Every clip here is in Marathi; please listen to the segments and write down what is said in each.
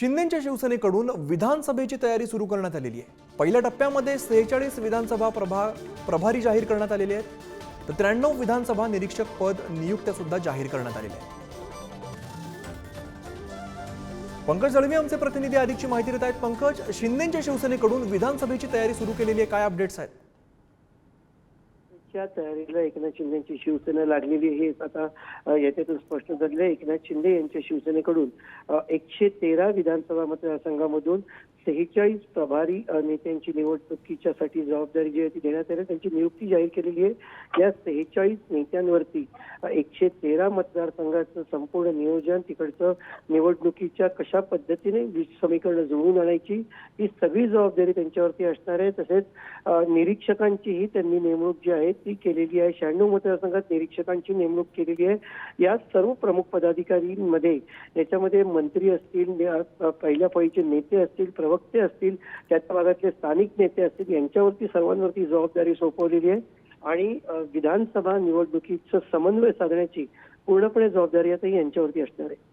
शिंदेच्या शिवसेनेकडून विधानसभेची तयारी सुरू करण्यात आलेली आहे. पहिल्या टप्प्यामध्ये सेहेचाळीस विधानसभा प्रभा प्रभारी जाहीर करण्यात आलेले आहेत. तर त्र्याण्णव विधानसभा निरीक्षक पद नियुक्त्या सुद्धा जाहीर करण्यात आलेल्या आहेत. पंकज दळवी आमचे प्रतिनिधी अधिकची माहिती देत आहेत. पंकज शिंदेच्या शिवसेनेकडून विधानसभेची तयारी सुरू केलेली आहे. काय अपडेट्स आहेत? च्या तयारीला एकनाथ शिंदेची शिवसेना लागलेली हे आता याच्यातून स्पष्ट झालेलं आहे. एकनाथ शिंदे यांच्या शिवसेनेकडून एकशे तेरा विधानसभा मतदारसंघामधून सेहेचाळीस प्रभारी नेत्यांची निवडणुकीच्यासाठी जबाबदारी जी आहे ती देण्यात आली. त्यांची नियुक्ती जाहीर केलेली आहे. या सेहेचाळीस नेत्यांवरती एकशे तेरा मतदारसंघाचं संपूर्ण नियोजन तिकडचं निवडणुकीच्या कशा पद्धतीने वीज समीकरणं जुळवून आणायची ही सगळी जबाबदारी त्यांच्यावरती असणार आहे. तसेच निरीक्षकांचीही त्यांनी नेमणूक जी आहे ती केलेली आहे. शहाण्णव मतदारसंघात निरीक्षकांची नेमणूक केलेली आहे. या सर्व प्रमुख पदाधिकारींमध्ये याच्यामध्ये मंत्री असतील पहिल्या फळीचे नेते असतील प्रवक्ते असतील त्या भागातले स्थानिक नेते असतील यांच्यावरती सर्वांवरती जबाबदारी सोपवलेली आहे. आणि विधानसभा निवडणुकीचं समन्वय साधण्याची पूर्णपणे जबाबदारी आता यांच्यावरती असणार आहे.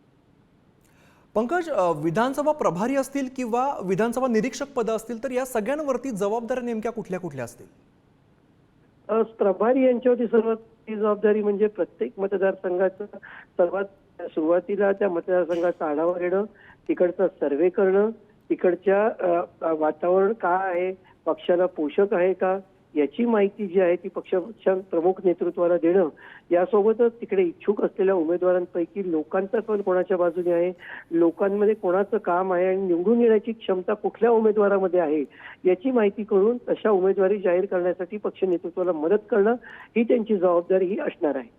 पंकज विधानसभा प्रभारी असतील किंवा विधानसभा निरीक्षक पद असतील तर या सगळ्यांवरती जबाबदाऱ्या नेमक्या कुठल्या कुठल्या असतील? प्रभारी यांच्यावरती सर्वात जबाबदारी म्हणजे प्रत्येक मतदारसंघाचं सर्वात सुरुवातीला त्या मतदारसंघाचा आढावा घेणं तिकडचा सर्वे करणं तिकडच्या वातावरण का आहे पक्षाला पोषक आहे का याची माहिती जी आहे ती पक्षाच्या प्रमुख नेतृत्वाला देणं यासोबतच तिकडे इच्छुक असलेल्या उमेदवारांपैकी लोकांचा कल कोणाच्या बाजूने आहे? लोकांमध्ये कोणाचं काम आहे आणि निवडून येण्याची क्षमता कुठल्या उमेदवारामध्ये आहे? याची माहिती करून तशा उमेदवारी जाहीर करण्यासाठी पक्ष नेतृत्वाला मदत करणं ही त्यांची जबाबदारी ही असणार आहे.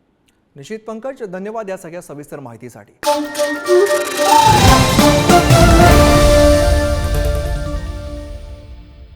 निश्चित पंकज धन्यवाद या सगळ्या सविस्तर माहितीसाठी.